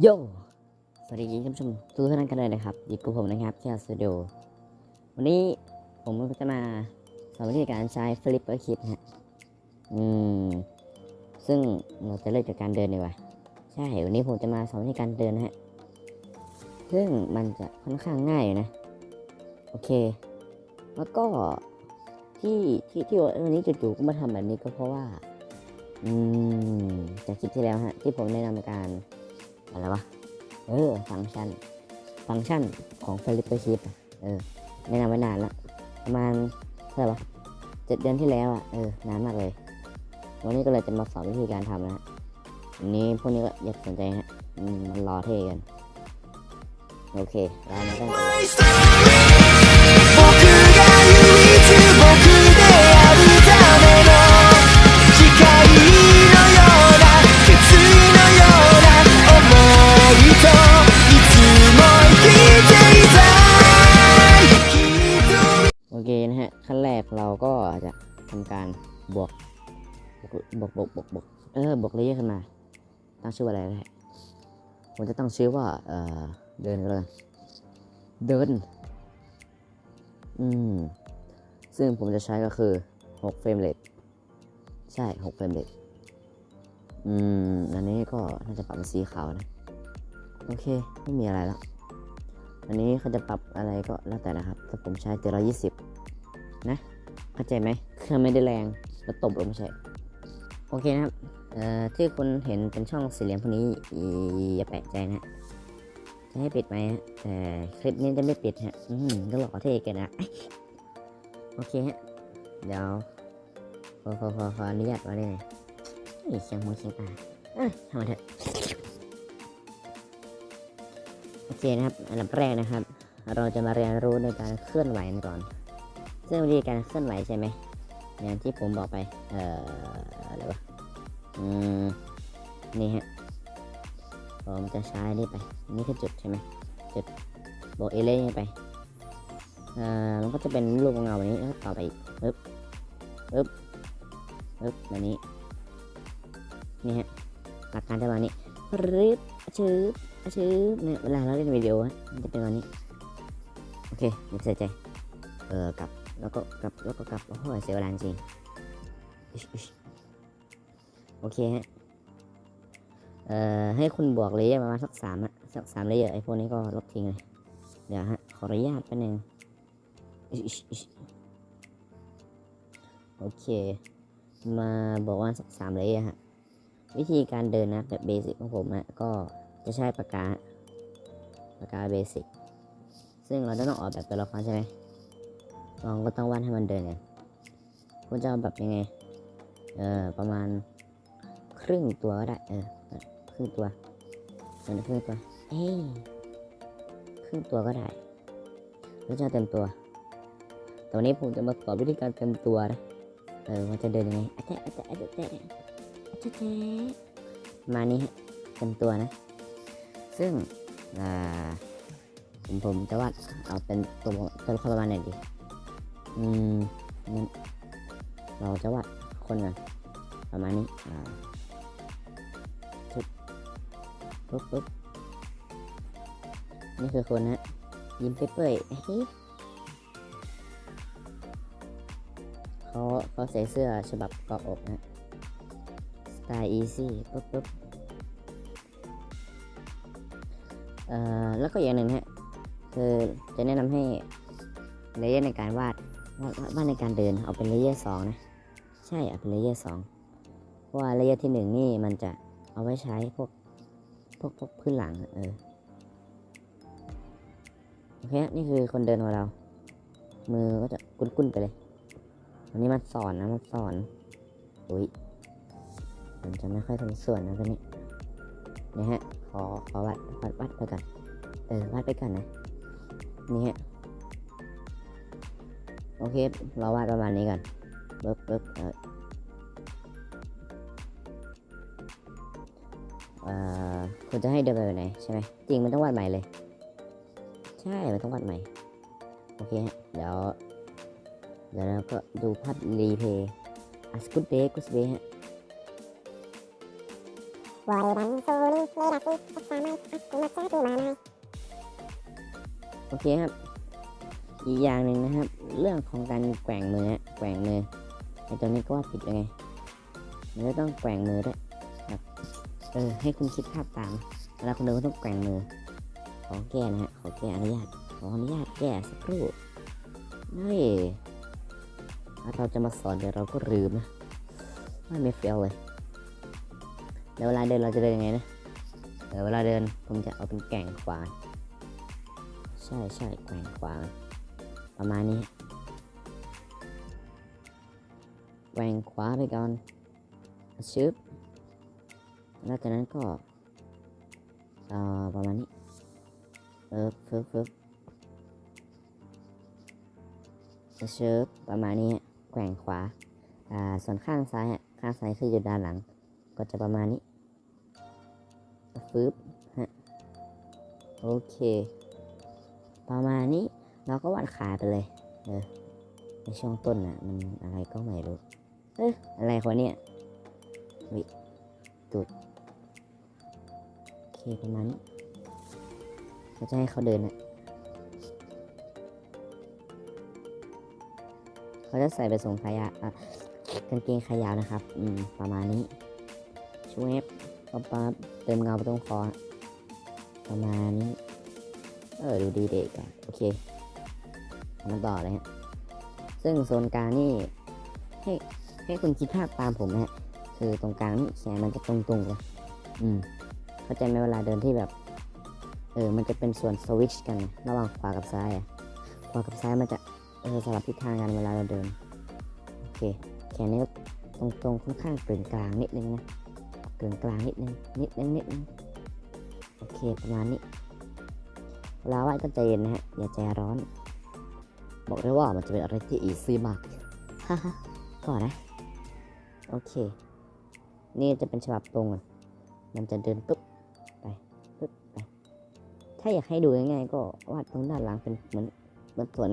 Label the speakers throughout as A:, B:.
A: โย สวัสดีท่านผู้ชมทุกท่านกันเลยนะครับอยู่กับผมนะครับเชียร์สตูดิโอวันนี้ผมก็จะมาสอนวิธีการใช้ฟลิปเปอร์คิดฮะ อืม ซึ่งเราจะเริ่มจากการเดินดีกว่า ใช่ วันนี้ผมจะมาสอนวิธีการเดินนะฮะ ซึ่งมันจะค่อนข้างง่ายอยู่นะ โอเค แล้วก็ที่ที่ที่วันนี้จู่ๆก็มาทำแบบนี้ก็เพราะว่า อืม จากคลิปที่แล้วฮะ ที่ผมแนะนำการ อะไรวะ เออ ฟังก์ชัน ฟังก์ชันของ f l i p p e r s h i p อะเออแนะนำไว้นานละประมาณเท่าไหร่วะเจ็ดเดือนที่แล้วอะ เออ นานมากเลย วันนี้ก็เลยจะมาสอนวิธีการทำนะฮะวันนี้พวกนี้ก็อยากสนใจฮะมันรอเท่กัน โอเค แล้วมากัน ทำการบวกบวกบวกบวกบวกเออบวกเลเยอร์ขึ้นมา ตั้งชื่อว่าอะไรได้ผมจะตั้งชื่อว่าเออเดินก็เลยเดิน อืม ซึ่งผมจะใช้ก็คือ6เฟรมเรทใช่6เฟรมเรทอืม อันนี้ก็น่าจะปรับเป็นสีขาวนะ โอเค ไม่มีอะไรแล้ว อันนี้เขาจะปรับอะไรก็แล้วแต่นะครับ ถ้าผมใช้720 นะ เข้าใจไหม เครื่องไม่ได้แรงแล้วตบลงไม่ใช่โอเคนะครับเอ่อที่คุณเห็นเป็นช่องสี่เหลี่ยมพวกนี้อย่าแปลกใจนะจะให้ปิดไหมฮะแต่คลิปนี้จะไม่ปิดฮะอืมก็หล่อเท่กันนะ โอเคฮะ เดี๋ยวขอขอขอขออนุญาตมาได้ไหมอีกเชียงหัวเชียงตาเอ้ยทำมาเถอะโอเคนะครับ อันดับแรกนะครับ เราจะมาเรียนรู้ในการเคลื่อนไหวกันก่อน ซึ่งวิธีการเคลื่อนไหวใช่ไหม อย่างที่ผมบอกไป เอ่ออะไรวะอืม นี่ฮะ ผมจะใช้นี่ไป นี่คือจุดใช่ไหมจุดโบกเอเล่ไป เอ่อมันก็จะเป็นรูปเงาแบบนี้แล้วต่อไปอีกปึ๊บปึ๊บปึ๊บแบบนี้ นี่ฮะ หลักการจะประมาณนี้รึบชื้บชื้บเนี่ยเวลาเราเล่นวิดีโอฮะมันจะเป็นแบบนี้ โอเคไม่ใส่ใจ เออกลับ แล้วก็กลับแล้วก็กลับโอ้โหเสียเวลาจริงโอเคฮะเอ่อให้คุณบวกเลเยอร์ประมาณสักสามอะสักสามเลเยอร์ไอพวกนี้ก็ลบทิ้งเลยเดี๋ยวฮะขออนุญาตแป๊บนึงโอเค มาบอกว่าสักสามเลเยอร์ฮะวิธีการเดินนะแบบเบสิกของผมอะก็จะใช้ปากกาปากกาเบสิกซึ่งเราจะต้องออกแบบตัวละครใช่ไหม ลองก็ต้องวาดให้มันเดินไงคุณจะเอาแบบยังไง เออประมาณครึ่งตัวก็ได้ เออครึ่งตัวเออครึ่งตัว เอ้ยครึ่งตัวก็ได้หรือจะเต็มตัวแต่วันนี้ผมจะมาสอนวิธีการเต็มตัวนะ เออว่าจะเดินยังไงอาจจะอาจจะอาจจะอาจจะแจ๊มานี้เต็มตัวนะ ซึ่งอ่าผมผมจะวาดเอาเป็นตัวตัวละครประมาณไหนดี อืมงั้นเราจะวาดคนกันประมาณนี้ อ่าปุ๊บปุ๊บปุ๊บนี่คือคนนะ ยิ้มเปื่อยๆเฮ้ยเขาเขาใส่เสื้อฉบับเกาะอกนะ สไตล์ easy ปุ๊บปุ๊บเอ่อ แล้วก็อย่างหนึ่งฮะ คือจะแนะนำให้เลเยอร์ในการวาด วาดวาในการเดินเอาเป็นเลเยอร์สองนะ ใช่เอาเป็นเลเยอร์สองเพราะว่าเลเยอร์ที่หนึ่งนี่มันจะเอาไว้ใช้พวกพวกพวกพื้นหลังเออโอเคฮะนี่คือคนเดินของเรา มือก็จะกุ้นๆไปเลยวันนี้มันสอนนะมันสอนอุ้ยมันจะไม่ค่อยทำส่วนนะตัวนี้นี่ฮะขอขอวัดวัดวัดไปก่อนเออวัดไปก่อนนะนี่ฮะ โอเค เราวาดประมาณนี้ก่อนปึ๊บปึ๊บเอ่อคุณจะให้เดินไปไหนใช่ไหมจริงมันต้องวาดใหม่เลย ใช่ มันต้องวาดใหม่ โอเค เดี๋ยว เดี๋ยวเราก็ดูภาพรีเพย์อัสกุตเดกุสเบฮะ
B: วอรันโซลิเลดัสอัสามายอัสกุมาซาดูมานาย
A: โอเคครับ อีกอย่างหนึ่งนะครับ เรื่องของการแกว่งมือแกว่งมือไอ้ตัวนี้ก็ว่าผิดยังไงมันจะต้องแกว่งมือด้วยแบบเออให้คุณคิดภาพตามเวลาคุณเดินก็ต้องแกว่งมือขอแก้นะฮะขอแก้อนุญาตขออนุญาตแก้สักครู่เฮ้ยถ้าเราจะมาสอนเดี๋ยวเราก็ลืมนะไม่ไม่เฟี้ยวเลยเดี๋ยวเวลาเดินเราจะเดินยังไงนะเดี๋ยวเวลาเดินผมจะเอาเป็นแก่งขวา ใช่ใช่แกว่งขวา ประมาณนี้แกว่งขวาไปก่อนชึบแล้วจากนั้นก็เอ่อประมาณนี้เฟิบเฟิบเฟิบประมาณนี้แกว่งขวา อ่า ส่วนข้างซ้ายข้างซ้ายคืออยู่ด้านหลัง ก็จะประมาณนี้ฟึบฮะ โอเค ประมาณนี้ เราก็วาดขาไปเลยเออในช่วงต้นน่ะ มันอะไรก็ไม่รู้ เอ๊ะอะไรคนเนี่ยวิตุดโอเคประมาณนี้เราจะให้เขาเดินน่ะเขาจะใส่ไปส่งขายะอะกางเกงขายาวนะครับ อืม ประมาณนี้ช่วยป๊บป๊บเติมเงาไปตรงคอประมาณนี้ เออ ดูดีเด็กอะ โอเค มาต่อเลยฮะซึ่งโซนกลางนี่ให้ให้คุณคิดภาพตามผมนะฮะคือตรงกลางนี่แขนมันจะตรงๆเลยอืมเข้าใจไหมเวลาเดินที่แบบ เออ มันจะเป็นส่วนสวิชกัน ระหว่างขวากับซ้ายอะขวากับซ้ายมันจะเออสลับทิศทางกันเวลาเราเดินโอเคแขนนี่ก็ตรงๆค่อนข้างเกึ่งกลางนิดนึงนะเกึ่งกลางนิดนึงนิดนึงนิดนึงโอเคประมาณนี้เวลาว่ายต้องใจเย็นนะฮะอย่าใจร้อน บอกได้ว่ามันจะเป็นอะไรที่อีซี่มากฮ่าฮ่าก่อนนะ โอเค นี่จะเป็นฉบับตรงอะมันจะเดินปุ๊บไปปุ๊บไป ถ้าอยากให้ดูง่ายๆก็วาดตรงด้านหลังเป็นเหมือนเหมือนส่วน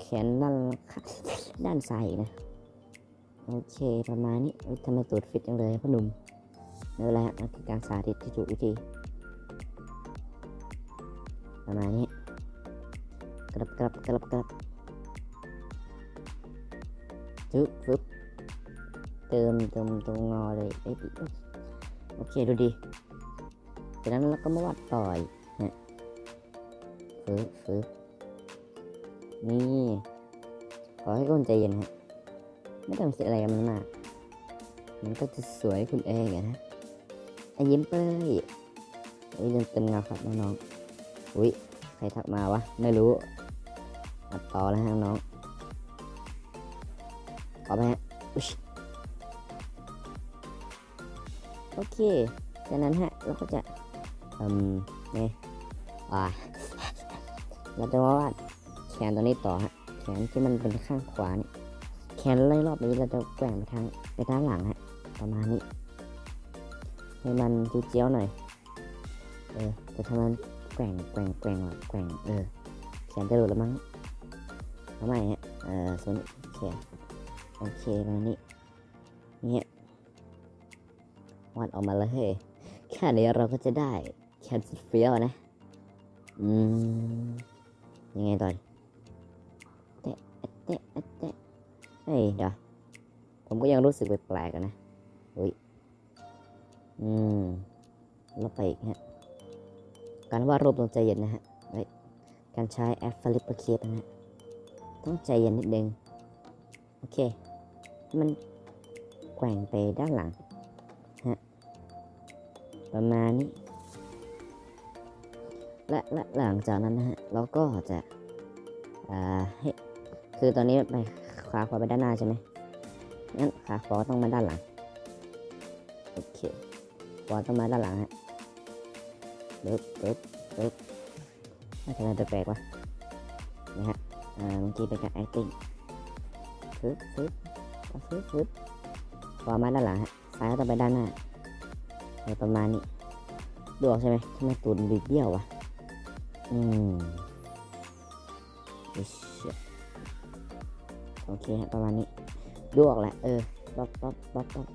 A: แขนด้านข้างด้านซ้ายนะ โอเคประมาณนี้ทำไมตูดฟิตจังเลยพ่อหนุ่มนั่นแหละนั่นคือการสาธิตที่ถูกวิธี ประมาณนี้กรับกรับกรับกรับ จึ๊บฟึบเติมเติมตรงงอเลยเอ้ยปิ๊บโอเคดูดีจากนั้นเราก็มาวัดต่อยเนี่ยฟึบฟึบนี่ขอให้คนใจเย็นฮะไม่ต้องเสียอะไรกับมันมากมันก็จะสวยคุณเองอะนะอะยิ้มเป้ยเอ้ยเติมเติมเงาครับน้องๆอุ้ยใครทักมาวะไม่รู้อัดต่อแล้วฮะน้อง อไปฮะโอเค จากนั้นฮะเราก็จะอืมนี่อ่าเราจะมาวาดแขนตัวนี้ต่อฮะ แขนที่มันเป็นข้างขวานี่แขนไล่รอบนี้เราจะแกว่งไปทางไปด้านหลังฮะ ประมาณนี้ ให้มันเจียวหน่อย เออจะทำมันแกว่งแกว่งแกว่งว่ะแกว่งเออแขนจะหลุดแล้วมั้งทำไมฮะ เออส่วนแขน โอเคมานี้เนี่ยวาดออกมาแล้วเฮ้ยแค่นี้เราก็จะได้แขนสุดเฟี้ยวนะ อืม ยังไงต่อเตะเตะเตะเฮ้ยเดี๋ยวผมก็ยังรู้สึกแปลกๆนะอุ้ยอืมแล้วไปอีกฮะการวาดรูปต้องใจเย็นนะฮะการใช้แอปฟลิปเปอร์เคสนะฮะต้องใจเย็นนิดนึง โอเค มันแกว่งไปด้านหลังฮะประมาณนี้และและหลังจากนั้นนะฮะเราก็จะอ่าให้คือตอนนี้ไปขาขวาไปด้านหน้าใช่ไหมงั้นขาขวาต้องมาด้านหลังโอเคขวาต้องมาด้านหลังฮะปึ๊บปึ๊บปึ๊บน่าจะอะไรแปลกๆวะนะฮะอ่าเมื่อกี้เป็นการ acting ปึ๊บปึ๊บ ปึ๊บปึ๊บขวามาด้านหลังฮะซ้ายก็ต้องไปด้านหน้าอะไรประมาณนี้ดูออกใช่ไหมทำไมตูดบิดเบี้ยววะอืมอิ๊ยเชี่ยโอเคฮะประมาณนี้ดูออกแหละเออป๊อปป๊อปป๊อปป๊อป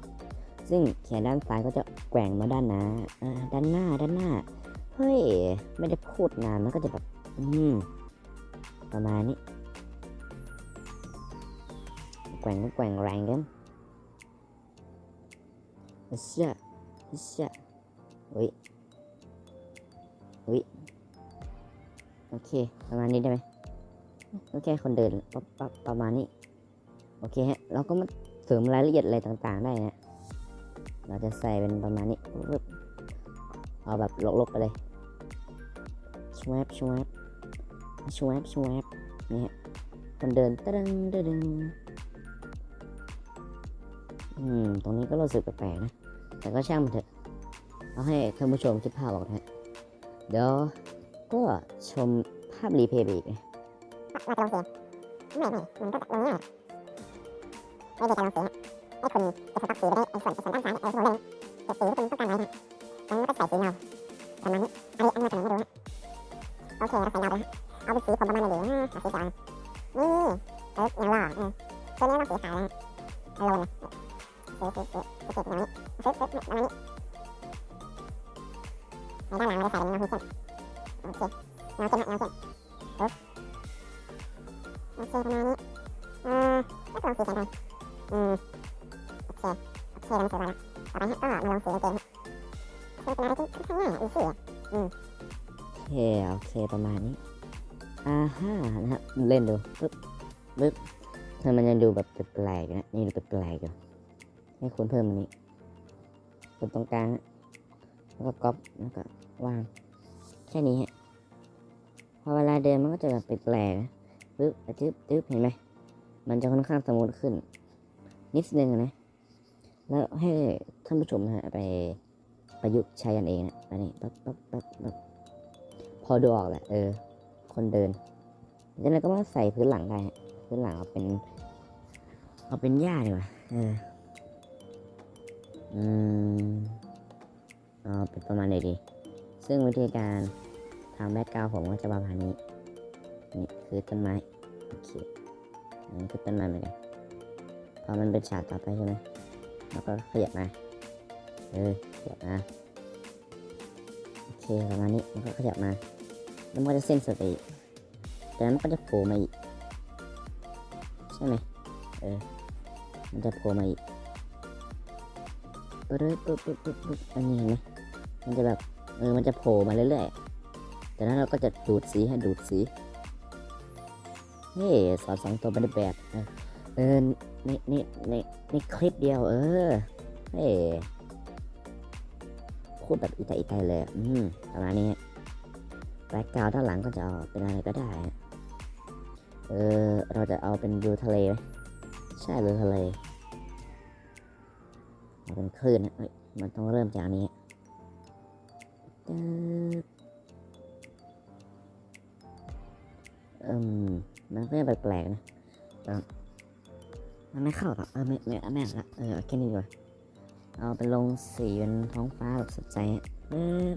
A: ซึ่งแขนด้านซ้ายก็จะแกว่งมาด้านหน้าอ่าด้านหน้าด้านหน้าเฮ้ยไม่ได้พูดนานมันก็จะแบบ อืมประมาณนี้ แกว่งก็แกว่งแรงกันเชี่ยเชี่ยอุ้ยอุ้ยโอเค ประมาณนี้ได้ไหมโอเคคนเดินปปประมาณนี้ โอเคฮะ เราก็มาเสริมรายละเอียดอะไรต่างๆได้นะ เราจะใส่เป็นประมาณนี้ เอาแบบลกๆไปเลยชวบชวบชวบชวบนี่ฮะคนเดินตะดึงตะดึง อืม ตรงนี้ก็รู้สึกแปลกๆนะ แต่ก็ช่างมันเถอะ เอาให้ท่านผู้ชมคิดภาพออกนะฮะเดี๋ยวก็ชมภาพรีเพย์ไปอีกนะ
B: เราจะลงเสียไม่ไม่มันก็ลงง่ายไม่ได้การลงเสียให้คุณจะสต็อกสีไปได้ไอ้ส่วนส่วนด้านซ้ายไอ้ส่วนเล่นแต่สีที่คุณต้องการไว้นะแล้วก็ใส่สีเงาประมาณนี้ อันนี้อันนี้เราทำไม่รู้นะโอเคเราใส่เงาไปเอาเป็นสีผมประมาณไหนดีนะสีขาวนี่เอออย่าหล่อเออตัวนี้เราสีขาวนะอาร มณ์นะสีสีสีสีสีอย่างนี้ฟึ๊บฟึ๊บประมาณนี้ในด้านหลังเราจะใส่เป็นเงาเข้มโอเคเงาเข้มเงาเข้มโอเคประมาณนี้เอ่าแล้วก็ลองสีแขนไปอืมโอเคโอเคลองสีก่อนละต่อไปฮะก็มาลงสีกางเกงฮะคือเป็นอะไรที่ค่อนข้างง่ายอีซี่อะ
A: โอเคโอเคประมาณนี้อ่าฮ่านะฮะเล่นดูปึ๊บปึ๊บทำไมมันยังดูแบบแปลกๆนะนี่ดูแปลกๆอยู่ ให้คุณเพิ่มอันนี้กดตรงกลางแล้วก็ก๊อปแล้วก็วางแค่นี้ฮะพอเวลาเดินมันก็จะแบบแปลกๆนะปึ๊บจึ๊บจึ๊บเห็นไหมมันจะค่อนข้างสมูทขึ้น นิดนึงนะ แล้วให้ท่านผู้ชมนะฮะไปประยุกต์ใช้กันเองนะอันนี้ปั๊บปั๊บปั๊บปั๊บพอดูออกแหละเออ คนเดินแล้วเราก็มาใส่พื้นหลังได้ฮะพื้นหลังเอาเป็น เอาเป็นหญ้าดีกว่าเออ อืมเอาเป็นประมาณไหนดี ซึ่งวิธีการทำแบ็กกราวผมก็จะประมาณนี้ นี่คือต้นไม้ โอเค อันนี้คือต้นไม้เหมือนกันพอมันเป็นฉากต่อไปใช่ไหมแล้วก็ขยับมา เออขยับมา โอเคประมาณนี้แล้วก็ขยับมา แล้วมันก็จะเส้นสดไปอีกจากนั้นมันก็จะโผล่มาอีก ใช่ไหมเออ มันจะโผล่มาอีก ปึ๊บปึ๊บปึ๊บปึ๊บปึ๊บอันนี้เห็นไหมมันจะแบบเออมันจะโผล่มาเรื่อยๆจากนั้นเราก็จะดูดสีให้ดูดสีเฮ้สอนสองตัวไม่ได้แบบเออในในในในคลิปเดียว เออเฮ้พูดแบบอีไตอีไตเลยอืมประมาณนี้แบ็กกราวด้านหลังก็จะเอาเป็นอะไรก็ได้เออเราจะเอาเป็นวิวทะเลไหมใช่วิวทะเล เป็นคลื่นนะเอ้ยมันต้องเริ่มจากนี้ตึ๊ดอืมมันก็ยังแปลกๆนะมันไม่เข้าหรอกเออไม่ไม่ไม่เอาละเออเอาแค่นี้ดีกว่าเอาเป็นลงสีเป็นท้องฟ้าแบบสดใสอะเออ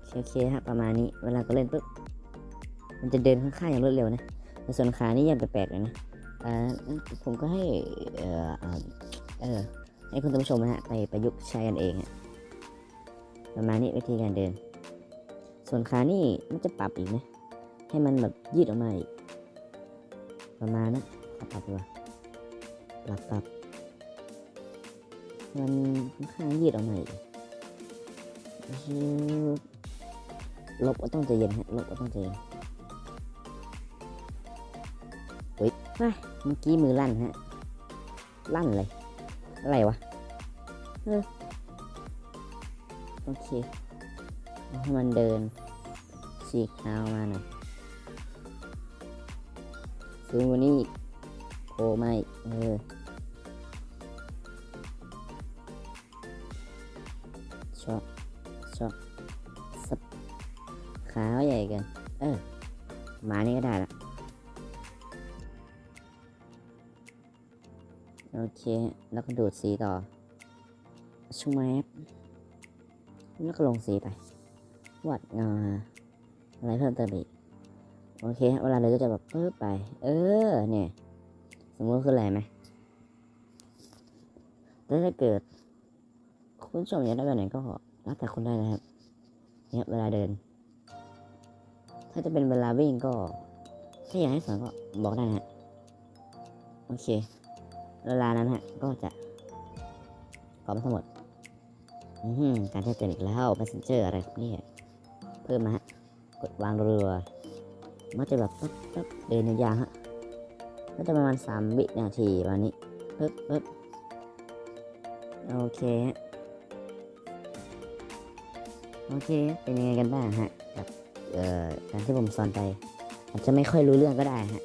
A: โอเคโอเคฮะประมาณนี้เวลาก็เล่นปุ๊บมันจะเดินข้างๆอย่างรวดเร็วนะแต่ส่วนขานี่ยังแปลกๆเลยนะ อ่าผมก็ให้เอออ่าเออให้คุณผู้ชมนะฮะไปประยุกต์ใช้กันเองฮะประมาณนี้วิธีการเดิน ส่วนขานี่มันจะปรับอีกนะให้มันแบบยืดออกมาอีกประมาณนะปรับดีกว่าปรับปรับมันค่อนข้างยืดออกมาอีกลบก็ต้องใจเย็นฮะลบก็ต้องใจเย็น เฮ้ยเมื่อกี้มือลั่นฮะ ลั่นเลย อะไรวะเออโอเคให้มันเดินฉีกเท้ามาหน่อยสูงกว่านี้โผล่มาอีกเออช็อบชอบสับขาใหญ่กัน เออ มานี่ก็ได้ละ เค แล้วก็ดูดสีต่อชุ่มแมปแล้วก็ลงสีไปวัดงาอะไรเพิ่มเติมอีกโอเค เวลาเลยก็จะแบบปึ๊บไป เออ เนี่ย สมมติคืออะไรไหมแต่ถ้าเกิด คุณชมอยากได้แบบไหนก็แล้วแต่คุณได้นะครับ เนี่ยเวลาเดิน ถ้าจะเป็นเวลาวิ่งก็ ถ้าอยากให้สอนก็บอกได้นะฮะ โอเค เวลานั้นฮะ ก็จะกรอบมทั้งหมดอือหือการแจ้งเตือนอีกแล้ว messenger อะไรนี่เพิ่มมาฮะ กดวางเรือมันจะแบบปั๊บปั๊บเดินยาวๆฮะก็จะประมาณสามวินาทีวันนี้ปึ๊บปึ๊บโอเคฮะโอเค เป็นยังไงกันบ้างฮะ กับเอ่อการที่ผมสอนไป อาจจะไม่ค่อยรู้เรื่องก็ได้ฮะ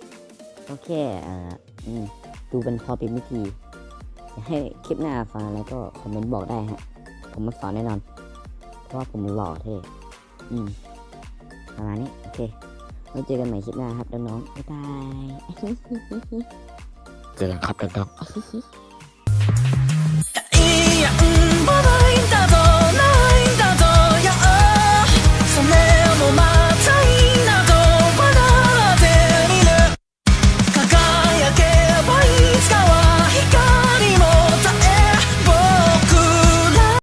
A: ก็แค่เอ่ออืม ดูเป็นพอเป็นวิธีอยากให้คลิปหน้าฟังแล้วก็คอมเมนต์บอกได้ฮะ ผมมาสอนแน่นอน เพราะว่าผมหล่อเท่อืมประมาณนี้ โอเคไว้เจอกันใหม่คลิปหน้าครับน้องๆบ๊ายบาย
C: เจอกันครับน้องๆ